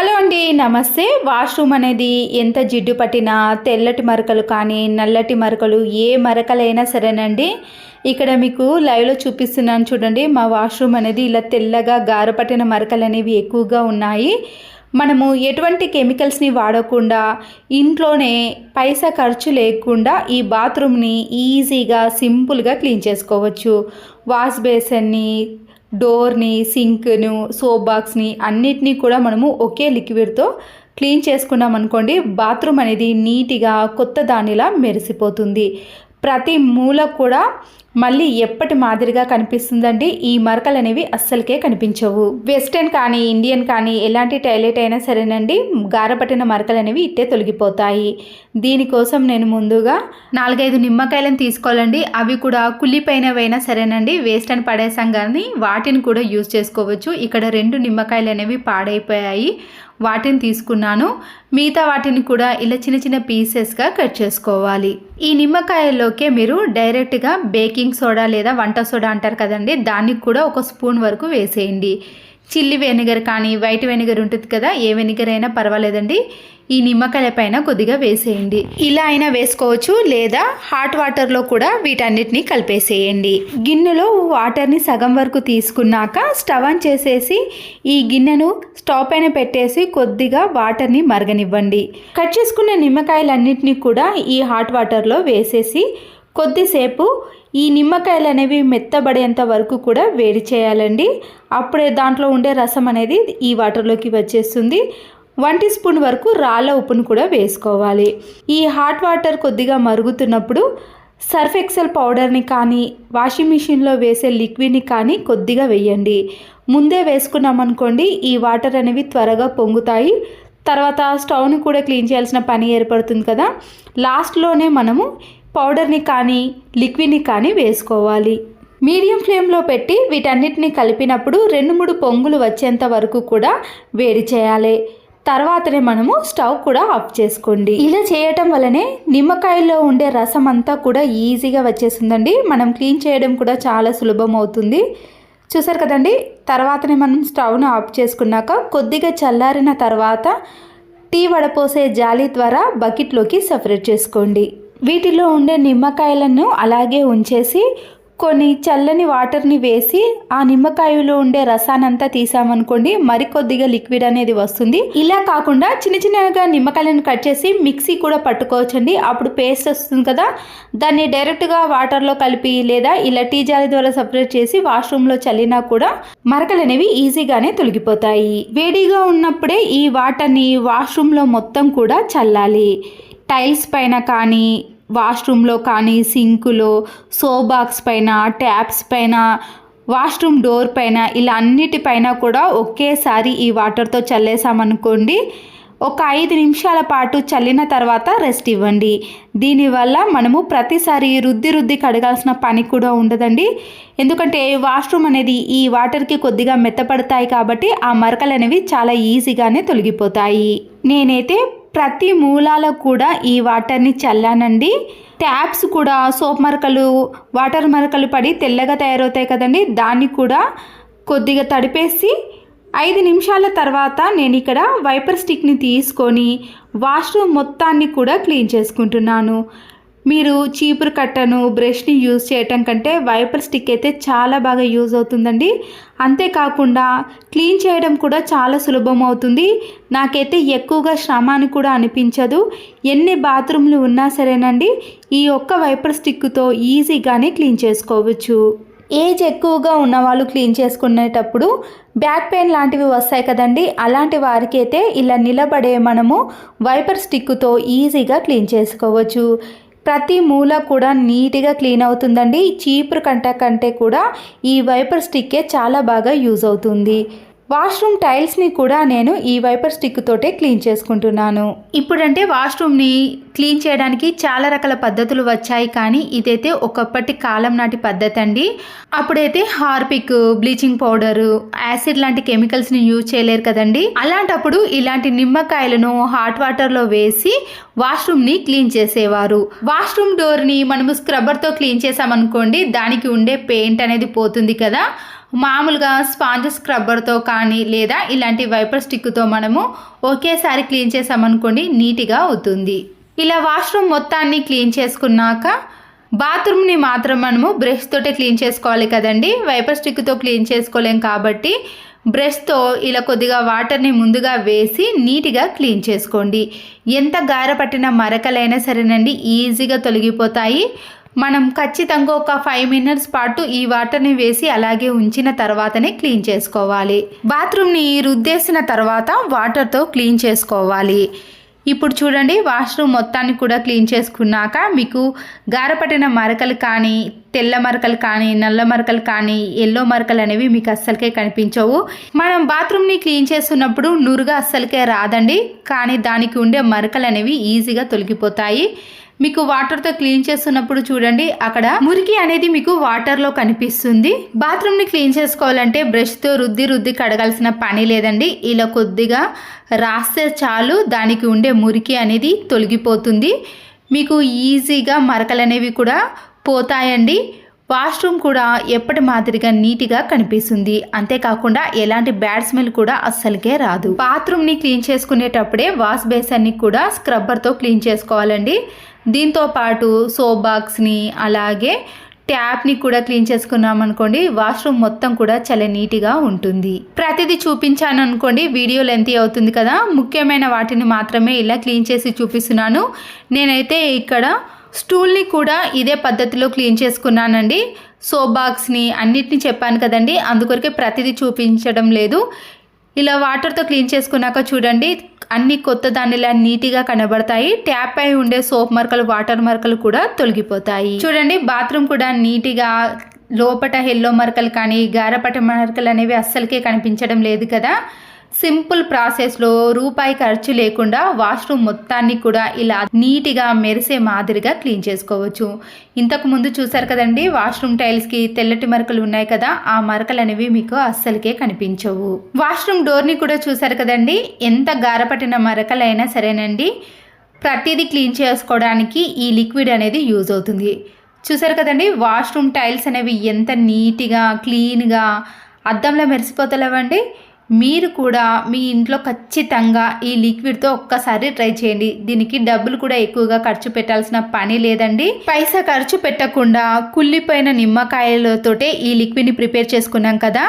Hello అండి నమస్తే. Washroom అనేది ఎంత జిడ్డు పట్టినా తెల్లటి మరకలు కానీ నల్లటి మరకలు ఏ మరకలైనా సరేనండి. ఇక్కడ మీకు లైవ్లో చూపిస్తున్నాను చూడండి. మా వాష్రూమ్ అనేది ఇలా తెల్లగా గారపట్టిన మరకలు అనేవి ఎక్కువగా ఉన్నాయి. మనము ఎటువంటి కెమికల్స్ని వాడకుండా ఇంట్లోనే పైసా ఖర్చు లేకుండా ఈ బాత్రూమ్ని ఈజీగా సింపుల్గా క్లీన్ చేసుకోవచ్చు. వాష్ బేసన్ని డోర్ని సింక్ను సోప్ బాక్స్ని అన్నిటినీ కూడా మనము ఒకే లిక్విడ్తో క్లీన్ చేసుకున్నాం అనుకోండి బాత్రూమ్ అనేది నీట్గా కొత్త దానిలా మెరిసిపోతుంది. ప్రతి మూల కూడా మళ్ళీ ఎప్పటి మాదిరిగా కనిపిస్తుందండి ఈ మరకలు అనేవి అస్సలకే కనిపించవు. వెస్టర్న్ కానీ ఇండియన్ కానీ ఎలాంటి టైలెట్ అయినా సరేనండి గారపట్టిన మరకలు అనేవి ఇట్టే తొలగిపోతాయి. దీనికోసం నేను ముందుగా నాలుగైదు నిమ్మకాయలను తీసుకోవాలండి. అవి కూడా కుళ్ళిపోయినవైనా సరేనండి వేస్ట్ అని పడేసాం కానీ వాటిని కూడా యూజ్ చేసుకోవచ్చు. ఇక్కడ రెండు నిమ్మకాయలు అనేవి పాడైపోయాయి. వాటిని తీసుకున్నాను. మిగతా వాటిని కూడా ఇలా చిన్న చిన్న పీసెస్గా కట్ చేసుకోవాలి. ఈ నిమ్మకాయల్లోకే మీరు డైరెక్ట్గా బేకింగ్ సోడా లేదా వంట సోడా అంటారు కదండి దానికి కూడా ఒక స్పూన్ వరకు వేసేయండి. చిల్లి వెనిగర్ కానీ వైట్ వెనిగర్ ఉంటుంది కదా ఏ వెనిగర్ అయినా పర్వాలేదండి. ఈ నిమ్మకాయల పైన కొద్దిగా వేసేయండి. ఇలా అయినా వేసుకోవచ్చు లేదా హాట్ వాటర్లో కూడా వీటన్నిటిని కలిపేసేయండి. గిన్నెలో వాటర్ని సగం వరకు తీసుకున్నాక స్టవ్ ఆన్ చేసేసి ఈ గిన్నెను స్టవ్ పైన పెట్టేసి కొద్దిగా వాటర్ని మరగనివ్వండి. కట్ చేసుకున్న నిమ్మకాయలన్నింటినీ కూడా ఈ హాట్ వాటర్లో వేసేసి కొద్దిసేపు ఈ నిమ్మకాయలు అనేవి మెత్తబడేంత వరకు కూడా వేడి చేయాలండి. అప్పుడే దాంట్లో ఉండే రసం అనేది ఈ వాటర్లోకి వచ్చేస్తుంది. వన్ టీ స్పూన్ వరకు రాళ్ళ ఉప్పును కూడా వేసుకోవాలి. ఈ హాట్ వాటర్ కొద్దిగా మరుగుతున్నప్పుడు సర్ఫ్ ఎక్సెల్ పౌడర్ని కానీ వాషింగ్ మిషన్లో వేసే లిక్విడ్ని కానీ కొద్దిగా వేయండి. ముందే వేసుకున్నామనుకోండి ఈ వాటర్ అనేవి త్వరగా పొంగుతాయి. తర్వాత స్టవ్ని కూడా క్లీన్ చేయాల్సిన పని ఏర్పడుతుంది కదా. లాస్ట్లోనే మనము పౌడర్ని కానీ లిక్విడ్ని కానీ వేసుకోవాలి. మీడియం ఫ్లేమ్లో పెట్టి వీటన్నిటిని కలిపినప్పుడు రెండు మూడు పొంగులు వచ్చేంత వరకు కూడా వేడి చేయాలి. తర్వాతనే మనము స్టవ్ కూడా ఆఫ్ చేసుకోండి. ఇలా చేయటం వల్లనే నిమ్మకాయలో ఉండే రసం అంతా కూడా ఈజీగా వచ్చేసిందండి మనం క్లీన్ చేయడం కూడా చాలా సులభం అవుతుంది. చూసారు కదండి? తర్వాతనే మనం స్టవ్ను ఆఫ్ చేసుకున్నాక కొద్దిగా చల్లారిన తర్వాత టీ వడపోసే జాలి ద్వారా బకెట్లోకి సపరేట్ చేసుకోండి. వీటిలో ఉండే నిమ్మకాయలను అలాగే ఉంచేసి కొన్ని చల్లని వాటర్ని వేసి ఆ నిమ్మకాయలో ఉండే రసానంతా తీసామనుకోండి మరికొద్దిగా లిక్విడ్ అనేది వస్తుంది. ఇలా కాకుండా చిన్న చిన్నగా నిమ్మకాయలను కట్ చేసి మిక్సీ కూడా పట్టుకోవచ్చండి. అప్పుడు పేస్ట్ వస్తుంది కదా దాన్ని డైరెక్ట్గా వాటర్లో కలిపి లేదా ఇలా టీ జాలి ద్వారా సపరేట్ చేసి వాష్రూమ్లో చల్లినా కూడా మరకలు అనేవి ఈజీగానే తొలగిపోతాయి. వేడిగా ఉన్నప్పుడే ఈ వాటర్ని వాష్రూమ్లో మొత్తం కూడా చల్లాలి. టైల్స్ పైన కానీ వాష్రూమ్లో కానీ సింకులో సో బాక్స్ పైన ట్యాప్స్ పైన వాష్రూమ్ డోర్ పైన ఇలా అన్నిటిపైన కూడా ఒకేసారి ఈ వాటర్తో చల్లేసామనుకోండి ఒక ఐదు నిమిషాల పాటు చల్లిన తర్వాత రెస్ట్ ఇవ్వండి. దీనివల్ల మనము ప్రతిసారి రుద్ది రుద్ది కడగాల్సిన పని కూడా ఉండదండి. ఎందుకంటే వాష్రూమ్ అనేది ఈ వాటర్కి కొద్దిగా మెత్తపడతాయి కాబట్టి ఆ మరకలు అనేవి చాలా ఈజీగానే తొలగిపోతాయి. నేనైతే ప్రతి మూలాలకు కూడా ఈ వాటర్ని చల్లానండి. ట్యాప్స్ కూడా సోప్ మరకలు వాటర్ మరకలు పడి తెల్లగా తయారవుతాయి కదండి. దాన్ని కూడా కొద్దిగా తడిపేసి ఐదు నిమిషాల తర్వాత నేను ఇక్కడ వైపర్ స్టిక్ని తీసుకొని వాష్రూమ్ మొత్తాన్ని కూడా క్లీన్ చేసుకుంటున్నాను. మీరు చీపురు కట్టను బ్రష్ని యూజ్ చేయటం కంటే వైపర్ స్టిక్ అయితే చాలా బాగా యూజ్ అవుతుందండి. అంతేకాకుండా క్లీన్ చేయడం కూడా చాలా సులభం అవుతుంది. నాకైతే ఎక్కువగా శ్రమ అని కూడా అనిపించదు. ఎన్ని బాత్రూమ్లు ఉన్నా సరేనండి ఈ ఒక్క వైపర్ స్టిక్తో ఈజీగానే క్లీన్ చేసుకోవచ్చు. ఏజ్ ఎక్కువగా ఉన్న వాళ్ళు క్లీన్ చేసుకునేటప్పుడు బ్యాక్ పెయిన్ లాంటివి వస్తాయి కదండి అలాంటి వారికి అయితే ఇలా నిలబడే మనము వైపర్ స్టిక్తో ఈజీగా క్లీన్ చేసుకోవచ్చు. ప్రతి మూల కూడా నీట్గా క్లీన్ అవుతుందండి. చీపురు కంట కంటే కూడా ఈ వైపర్ స్టిక్కే చాలా బాగా యూజ్ అవుతుంది. వాష్రూమ్ టైల్స్ని కూడా నేను ఈ వైపర్ స్టిక్ తోటే క్లీన్ చేసుకుంటున్నాను. ఇప్పుడంటే వాష్రూమ్ని క్లీన్ చేయడానికి చాలా రకాల పద్ధతులు వచ్చాయి. కానీ ఇదైతే ఒకప్పటి కాలం నాటి పద్ధతి అండి. అప్పుడైతే హార్పిక్ బ్లీచింగ్ పౌడర్ యాసిడ్ లాంటి కెమికల్స్ని యూజ్ చేయలేరు కదండి. అలాంటప్పుడు ఇలాంటి నిమ్మకాయలను హాట్ వాటర్లో వేసి వాష్రూమ్ని క్లీన్ చేసేవారు. వాష్రూమ్ డోర్ని మనము స్క్రబ్బర్తో క్లీన్ చేసామనుకోండి దానికి ఉండే పెయింట్ అనేది పోతుంది కదా. మామూలుగా స్పాంజ్ స్క్రబ్బర్తో కానీ లేదా ఇలాంటి వైపర్ స్టిక్తో మనము ఒకేసారి క్లీన్ చేసామనుకోండి నీట్గా అవుతుంది. ఇలా వాష్రూమ్ మొత్తాన్ని క్లీన్ చేసుకున్నాక బాత్రూమ్ని మాత్రం మనము బ్రష్ తోటే క్లీన్ చేసుకోవాలి కదండి. వైపర్ స్టిక్తో క్లీన్ చేసుకోలేం కాబట్టి బ్రష్తో ఇలా కొద్దిగా వాటర్ని ముందుగా వేసి నీట్గా క్లీన్ చేసుకోండి. ఎంత గార పట్టిన మరకలైనా సరేనండి ఈజీగా తొలగిపోతాయి. మనం ఖచ్చితంగా ఒక ఫైవ్ మినిట్స్ పాటు ఈ వాటర్ని వేసి అలాగే ఉంచిన తర్వాతనే క్లీన్ చేసుకోవాలి. బాత్రూమ్ని రుద్దేసిన తర్వాత వాటర్తో క్లీన్ చేసుకోవాలి. ఇప్పుడు చూడండి వాష్రూమ్ మొత్తాన్ని కూడా క్లీన్ చేసుకున్నాక మీకు గారపట్టిన మరకలు కానీ తెల్ల మరకలు కానీ నల్ల మరకలు కానీ ఎల్లో మరకలు అనేవి మీకు అస్సలకే కనిపించవు. మనం బాత్రూమ్ని క్లీన్ చేస్తున్నప్పుడు నురుగా అస్సలకే రాదండి. కానీ దానికి ఉండే మరకలు అనేవి ఈజీగా తొలగిపోతాయి. మీకు వాటర్తో క్లీన్ చేస్తున్నప్పుడు చూడండి అక్కడ మురికి అనేది మీకు వాటర్లో కనిపిస్తుంది. బాత్రూమ్ని క్లీన్ చేసుకోవాలంటే బ్రష్తో రుద్ది రుద్ది కడగాల్సిన పని లేదండి. ఇలా కొద్దిగా రాస్తే చాలు దానికి ఉండే మురికి అనేది తొలగిపోతుంది. మీకు ఈజీగా మరకలు అనేవి కూడా పోతాయండి. వాష్రూమ్ కూడా ఎప్పటి మాదిరిగా నీట్గా కనిపిస్తుంది. అంతేకాకుండా ఎలాంటి బ్యాడ్ స్మెల్ కూడా అస్సలకే రాదు. బాత్రూమ్ని క్లీన్ చేసుకునేటప్పుడే వాష్ బేసన్ని కూడా స్క్రబ్బర్తో క్లీన్ చేసుకోవాలండి. దీంతో పాటు సోప్ బాక్స్ని అలాగే ట్యాప్ని కూడా క్లీన్ చేసుకున్నాం అనుకోండి వాష్రూమ్ మొత్తం కూడా చాలా నీట్గా ఉంటుంది. ప్రతిదీ చూపించాను అనుకోండి వీడియో లెంత్ అవుతుంది కదా. ముఖ్యమైన వాటిని మాత్రమే ఇలా క్లీన్ చేసి చూపిస్తున్నాను. నేనైతే ఇక్కడ స్టూల్ని కూడా ఇదే పద్ధతిలో క్లీన్ చేసుకున్నానండి. సోప్ బాక్స్ని అన్నిటిని చెప్పాను కదండి. అందుకొరకే ప్రతిదీ చూపించడం లేదు. ఇలా వాటర్తో క్లీన్ చేసుకున్నాక చూడండి అన్ని కొత్త దానిలా నీట్గా కనబడతాయి. ట్యాప్ పై ఉండే సోప్ మరకలు వాటర్ మరకలు కూడా తొలగిపోతాయి. చూడండి బాత్రూమ్ కూడా నీట్గా లోపట ఎల్లో మరకలు కానీ గారపట మరకలు అనేవి అస్సలకే కనిపించడం లేదు కదా. సింపుల్ ప్రాసెస్లో రూపాయి ఖర్చు లేకుండా వాష్రూమ్ మొత్తాన్ని కూడా ఇలా నీట్గా మెరిసే మాదిరిగా క్లీన్ చేసుకోవచ్చు. ఇంతకు ముందు చూసారు కదండి వాష్రూమ్ టైల్స్కి తెల్లటి మరకలు ఉన్నాయి కదా ఆ మరకలు అనేవి మీకు అస్సలకే కనిపించవు. వాష్రూమ్ డోర్ని కూడా చూసారు కదండి ఎంత గారపట్టిన మరకలైనా సరేనండి. ప్రతిదీ క్లీన్ చేసుకోవడానికి ఈ లిక్విడ్ అనేది యూజ్ అవుతుంది. చూసారు కదండి వాష్రూమ్ టైల్స్ అనేవి ఎంత నీట్గా క్లీన్గా అద్దంలో మెరిసిపోతలేవండి. మీరు కూడా మీ ఇంట్లో ఖచ్చితంగా ఈ లిక్విడ్తో ఒక్కసారి ట్రై చేయండి. దీనికి డబ్బులు కూడా ఎక్కువగా ఖర్చు పెట్టాల్సిన పని లేదండి. పైసా ఖర్చు పెట్టకుండా కుళ్ళిపోయిన నిమ్మకాయలతోటే ఈ లిక్విడ్ని ప్రిపేర్ చేసుకున్నాం కదా.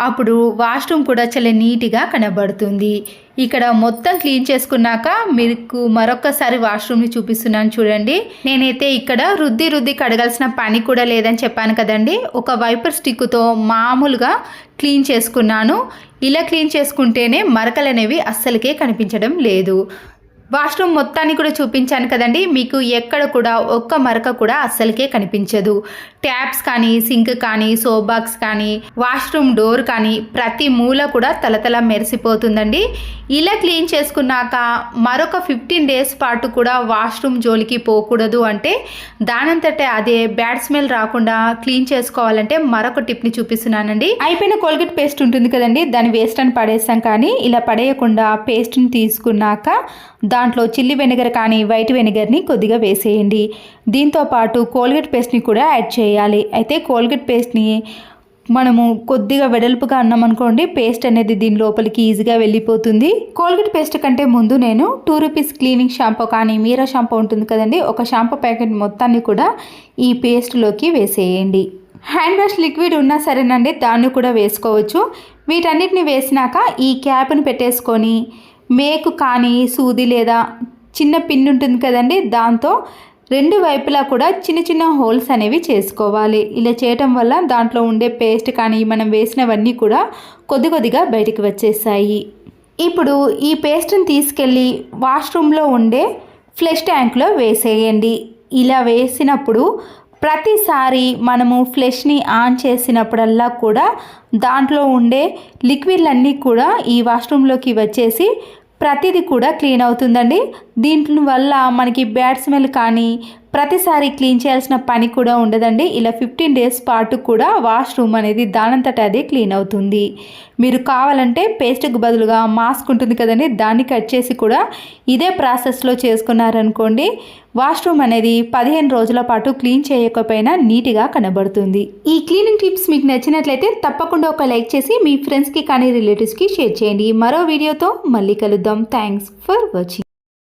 అప్పుడు వాష్రూమ్ కూడా చాలా నీట్గా కనబడుతుంది. ఇక్కడ మొత్తం క్లీన్ చేసుకున్నాక మీకు మరొకసారి వాష్రూమ్ని చూపిస్తున్నాను చూడండి. నేనైతే ఇక్కడ రుద్ది రుద్ది కడగాల్సిన పని కూడా లేదని చెప్పాను కదండి. ఒక వైపర్ స్టిక్తో మామూలుగా క్లీన్ చేసుకున్నాను. ఇలా క్లీన్ చేసుకుంటేనే మరకలు అనేవి అస్సలకే కనిపించడం లేదు. వాష్రూమ్ మొత్తాన్ని కూడా చూపించాను కదండి. మీకు ఎక్కడ కూడా ఒక్క మరక కూడా అస్సలకే కనిపించదు. ట్యాప్స్ కానీ సింక్ కానీ సోప్ బాక్స్ కానీ వాష్రూమ్ డోర్ కానీ ప్రతి మూల కూడా తలతల మెరిసిపోతుందండి. ఇలా క్లీన్ చేసుకున్నాక మరొక ఫిఫ్టీన్ డేస్ పాటు కూడా వాష్రూమ్ జోలికి పోకూడదు అంటే దానంతటే అదే బ్యాడ్ స్మెల్ రాకుండా క్లీన్ చేసుకోవాలంటే మరొక టిప్ని చూపిస్తున్నానండి. అయిపోయిన కోల్గేట్ పేస్ట్ ఉంటుంది కదండి. దాన్ని వేస్ట్ అని పడేస్తాం కానీ ఇలా పడేయకుండా పేస్ట్ని తీసుకున్నాక దాంట్లో చిల్లి వెనిగర్ కానీ వైట్ వెనిగర్ని కొద్దిగా వేసేయండి. దీంతో పాటు కోల్గేట్ పేస్ట్ని కూడా యాడ్ చేయాలి. అయితే కోల్గేట్ పేస్ట్ని మనము కొద్దిగా వెడల్పుగా అన్నాం అనుకోండి పేస్ట్ అనేది దీని లోపలికి ఈజీగా వెళ్ళిపోతుంది. కోల్గేట్ పేస్ట్ కంటే ముందు నేను టూ రూపీస్ క్లీనింగ్ షాంపూ కానీ మీరా షాంపూ ఉంటుంది కదండి ఒక షాంపూ ప్యాకెట్ మొత్తాన్ని కూడా ఈ పేస్ట్లోకి వేసేయండి. హ్యాండ్ వాష్ లిక్విడ్ ఉన్నా సరేనండి దాన్ని కూడా వేసుకోవచ్చు. వీటన్నిటిని వేసినాక ఈ క్యాప్ని పెట్టేసుకొని మేకు కానీ సూది లేదా చిన్న పిన్ ఉంటుంది కదండి దాంతో రెండు వైపులా కూడా చిన్న చిన్న హోల్స్ అనేవి చేసుకోవాలి. ఇలా చేయటం వల్ల దాంట్లో ఉండే పేస్ట్ కానీ మనం వేసినవన్నీ కూడా కొద్ది కొద్దిగా బయటికి వచ్చేసాయి ఇప్పుడు ఈ పేస్ట్ని తీసుకెళ్ళి వాష్రూమ్లో ఉండే ఫ్లెష్ ట్యాంక్లో వేసేయండి. ఇలా వేసినప్పుడు ప్రతిసారి మనము ఫ్లెష్ని ఆన్ చేసినప్పుడల్లా కూడా దాంట్లో ఉండే లిక్విడ్లన్నీ కూడా ఈ వాష్రూమ్లోకి వచ్చేసి ప్రతిదీ కూడా క్లీన్ అవుతుందండి. దీంట్లో వల్ల మనకి బ్యాడ్ స్మెల్ కానీ ప్రతిసారి క్లీన్ చేయాల్సిన పని కూడా ఉండదండి. ఇలా ఫిఫ్టీన్ డేస్ పాటు కూడా వాష్రూమ్ అనేది దానంతట అదే క్లీన్ అవుతుంది. మీరు కావాలంటే పేస్ట్కి బదులుగా మాస్క్ ఉంటుంది కదండి. దాన్ని కట్ చేసి కూడా ఇదే ప్రాసెస్లో చేసుకున్నారనుకోండి వాష్రూమ్ అనేది పదిహేను రోజుల పాటు క్లీన్ చేయకపోయినా నీట్గా కనబడుతుంది. ఈ క్లీనింగ్ టిప్స్ మీకు నచ్చినట్లయితే తప్పకుండా ఒక లైక్ చేసి మీ ఫ్రెండ్స్కి కానీ రిలేటివ్స్కి షేర్ చేయండి. మరో వీడియోతో మళ్ళీ కలుద్దాం. Thanks for watching.